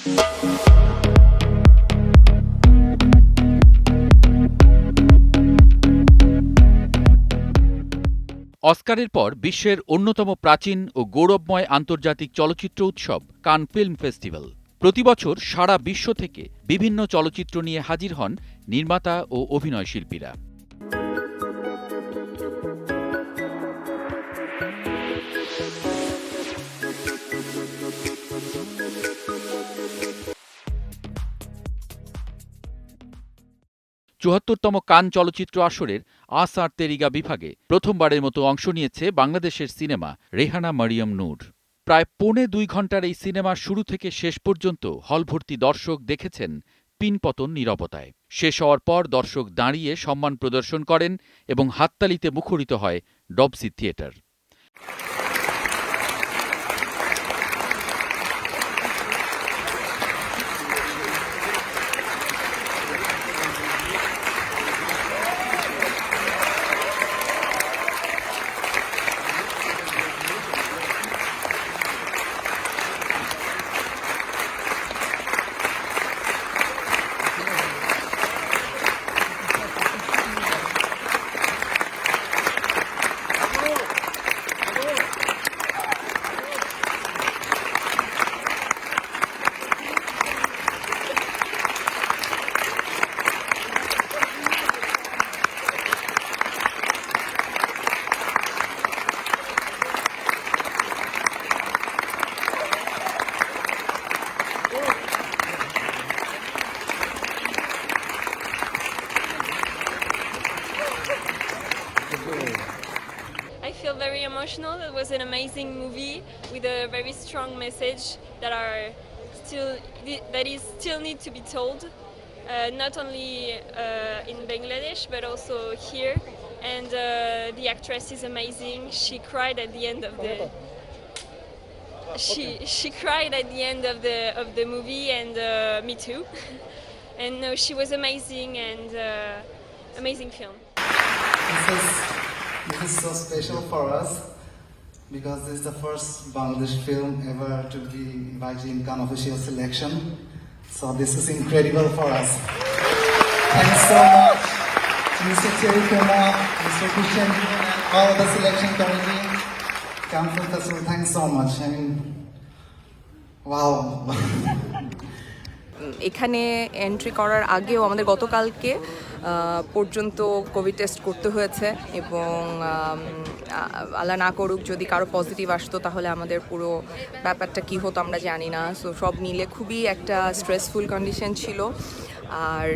অস্কারের পর বিশ্বের অন্যতম প্রাচীন ও গৌরবময় আন্তর্জাতিক চলচ্চিত্র উৎসব, কান ফিল্ম ফেস্টিভ্যাল। প্রতিবছর সারা বিশ্ব থেকে বিভিন্ন চলচ্চিত্র নিয়ে হাজির হন নির্মাতা ও অভিনয় চুয়াত্তরতম কান চলচ্চিত্র আসরের আস আর তেরিগা বিভাগে প্রথমবারের মতো অংশ নিয়েছে বাংলাদেশের সিনেমা রেহানা মারিয়াম নূর। প্রায় পৌনে দুই ঘণ্টার এই সিনেমার শুরু থেকে শেষ পর্যন্ত হলভর্তি দর্শক দেখেছেন পিনপতন নীরবতায়। শেষ হওয়ার পর দর্শক দাঁড়িয়ে সম্মান প্রদর্শন করেন এবং হাততালিতে মুখরিত হয় ডবসি theatre. Very emotional. It was an amazing movie with a very strong message that are still that is still need to be told, uh, not only uh, in Bangladesh but also here. And uh, the actress is amazing. She cried at the end of the. She she cried at the end of the of the movie, and uh, me too. and no, she was amazing and uh, amazing film. Is so special for us because this is the first Bangladesh film ever to be invited in Cannes official selection. So this is incredible for us. Thanks so much Mr. Thierry Kumar, Mr. Christian, all the selection committee. Film Festival, thanks so much. I mean, wow. এখানে entry করার আগেও আমাদের গতকালকে পর্যন্ত Covid test করতে হয়েছে এবং আল্লাহ না করুক যদি কারও পজিটিভ আসতো তাহলে আমাদের পুরো ব্যাপারটা কি হতো আমরা জানি না। সো সব মিলে খুবই একটা স্ট্রেসফুল কন্ডিশন ছিল। আর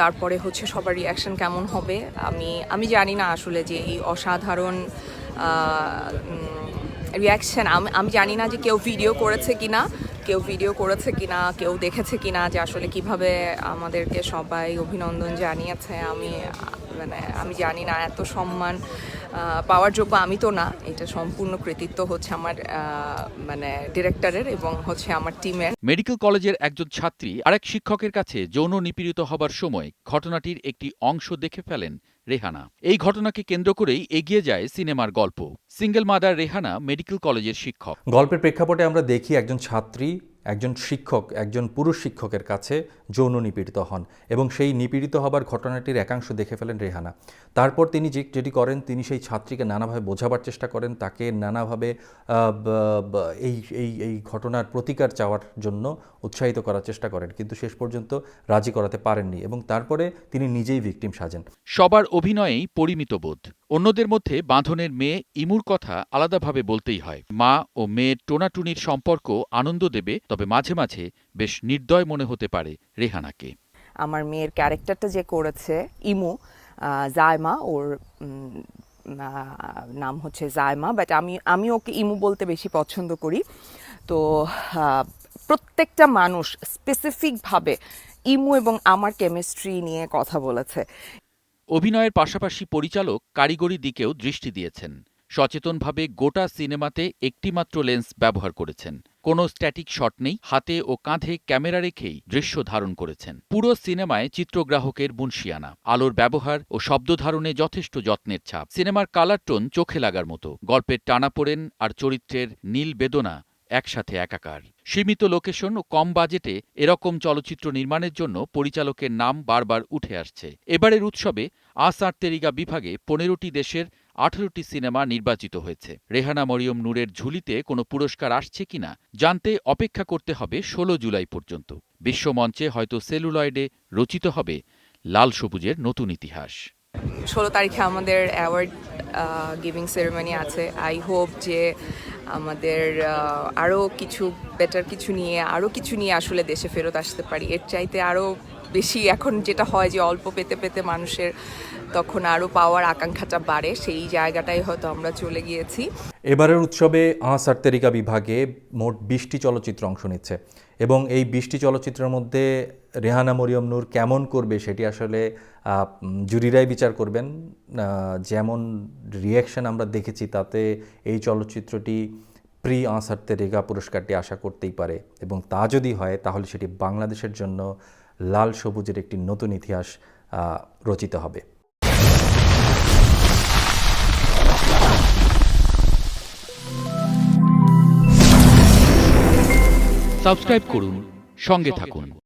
তারপরে হচ্ছে সবার রিয়াকশন কেমন হবে আমি আমি জানি না আসলে যে এই অসাধারণ রিয়াকশন আমি জানি না যে কেউ ভিডিও করেছে কিনা। কেউ ভিডিও করেছে কিনা, কেউ দেখেছে কিনা যে আসলে কীভাবে আমাদেরকে সবাই অভিনন্দন জানিয়েছে, আমি মানে আমি জানি না, এত সম্মান পাওয়ার যোগ্য আমি তো না, এটা সম্পূর্ণ কৃতিত্ব হচ্ছে আমার মানে ডিরেক্টরের এবং হচ্ছে আমার টিমের মেডিকেল কলেজের একজন ছাত্রী আরেক শিক্ষকের কাছে যৌন নিপীড়িত হবার সময় ঘটনাটির একটি অংশ দেখে ফেলেন রেহানা। এই ঘটনাকে কেন্দ্র করেই এগিয়ে যায় সিনেমার গল্প। সিঙ্গেল মাদার রেহানা মেডিকেল কলেজের শিক্ষক। গল্পের প্রেক্ষাপটে আমরা দেখি একজন ছাত্রী, একজন শিক্ষক, একজন পুরুষ শিক্ষকের কাছে যৌন নিপীড়িত হন এবং সেই নিপীড়িত হবার ঘটনাটির একাংশ দেখে ফেলেন রেহানা। তারপর তিনি যে, যেটি করেন, তিনি সেই ছাত্রীকে নানাভাবে বোঝাবার চেষ্টা করেন, তাকে নানাভাবে এই এই এই ঘটনার প্রতিকার চাওয়ার জন্য উৎসাহিত করার চেষ্টা করেন, কিন্তু শেষ পর্যন্ত রাজি করাতে পারেননি এবং তারপরে তিনি নিজেই ভিকটিম সাজেন। সবার অভিনয়েই পরিমিত বোধ। অন্যদের মধ্যে বাঁধনের মেয়ে ইমুর কথা আলাদাভাবে বলতেই হয়। মা ও মেয়ের টোনাটুনির সম্পর্ক আনন্দ দেবে, তবে মাঝে মাঝে বেশ নির্দয় মনে হতে পারে রেহানাকে। আমার মেয়ের ক্যারেক্টারটা যে করেছে ইমু জায়মা ওর নাম হচ্ছে জায়মা বাট আমি আমি ওকে ইমু বলতে বেশি পছন্দ করি। তো প্রত্যেকটা মানুষ স্পেসিফিকভাবে ইমু এবং আমার কেমিস্ট্রি নিয়ে কথা বলেছে। অভিনয়ের পাশাপাশি পরিচালক কারিগরি দিকেও দৃষ্টি দিয়েছেন। সচেতনভাবে গোটা সিনেমাতে একটিমাত্র লেন্স ব্যবহার করেছেন। কোনো স্ট্যাটিক শট নেই, হাতে ও কাঁধে ক্যামেরা রেখেই দৃশ্য ধারণ করেছেন। পুরো সিনেমায় চিত্রগ্রাহকের মুন্সিয়ানা আলোর ব্যবহার ও শব্দ ধারণে যথেষ্ট যত্নের ছাপ। সিনেমার কালার টোন চোখে লাগার মতো। গল্পের টানাপোড়েন আর চরিত্রের নীল বেদনা একসাথে একাকার। সীমিত লোকেশন ও কম বাজেটে এরকম চলচ্চিত্র নির্মাণের জন্য পরিচালকের নাম বারবার উঠে আসছে। এবারের উৎসবে আসার তেরিগা বিভাগে পনেরোটি দেশের আঠারোটি সিনেমা নির্বাচিত হয়েছে। রেহানা মরিয়ম নূরের ঝুলিতে কোনো পুরস্কার আসছে কিনা জানতে অপেক্ষা করতে হবে ষোলো জুলাই পর্যন্ত। বিশ্বমঞ্চে হয়তো সেলুলয়েডে রচিত হবে লাল সবুজের নতুন ইতিহাস। ষোলো তারিখে আমাদের অ্যাওয়ার্ড গিভিং সেরেমনি আছে। আই হোপ যে আমাদের আরও কিছু, বেটার কিছু নিয়ে আরও কিছু নিয়ে আসলে দেশে ফেরত আসতে পারি। এর চাইতে আরও বেশি এখন যেটা হয় যে অল্প পেতে পেতে মানুষের তখন আরও পাওয়ার আকাঙ্ক্ষাটা বাড়ে, সেই জায়গাটাই হয়তো আমরা চলে গিয়েছি। এবারের উৎসবে আসার তেরিকা বিভাগে মোট বিশটি চলচ্চিত্র অংশ নিচ্ছে এবং এই বিশটি চলচ্চিত্রের মধ্যে রেহানা মরিয়ম নূর কেমন করবে সেটি আসলে জুরিরাই বিচার করবেন। যেমন রিয়াকশন আমরা দেখেছি তাতে এই চলচ্চিত্রটি প্রি আসার তেরিকা পুরস্কারটি আশা করতেই পারে এবং তা যদি হয় তাহলে সেটি বাংলাদেশের জন্য লাল সবুজের একটি নতুন ইতিহাস রচিত হবে। সাবস্ক্রাইব করুন সঙ্গে থাকুন।